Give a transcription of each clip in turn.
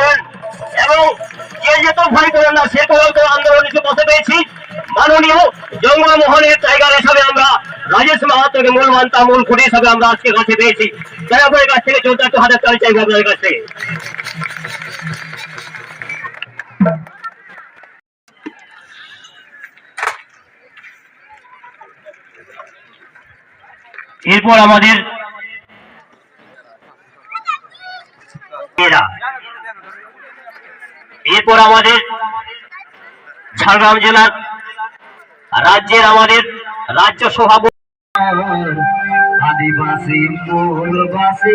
করেন এবং যে যে ভয় করেন না, সে কোনো তো আন্দোলন এসে বসে পেয়েছি মাননীয় জঙ্গলমোহনের টাইগার হিসাবে আমরা, রাজেশ মূল মানতা, মূল খুঁটি হিসাবে আমরা আজকে কাছে পেয়েছি। জনগণের কাছ থেকে চৌদ্দ হাজার টাকা আপনাদের কাছ থেকে। এরপর আমাদের এরপর আমাদের ঝাড়গ্রাম জেলার রাজ্যের আমাদের রাজ্য সভাপতি আদিবাসী মূলবাসী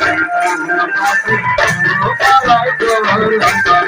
Thank you.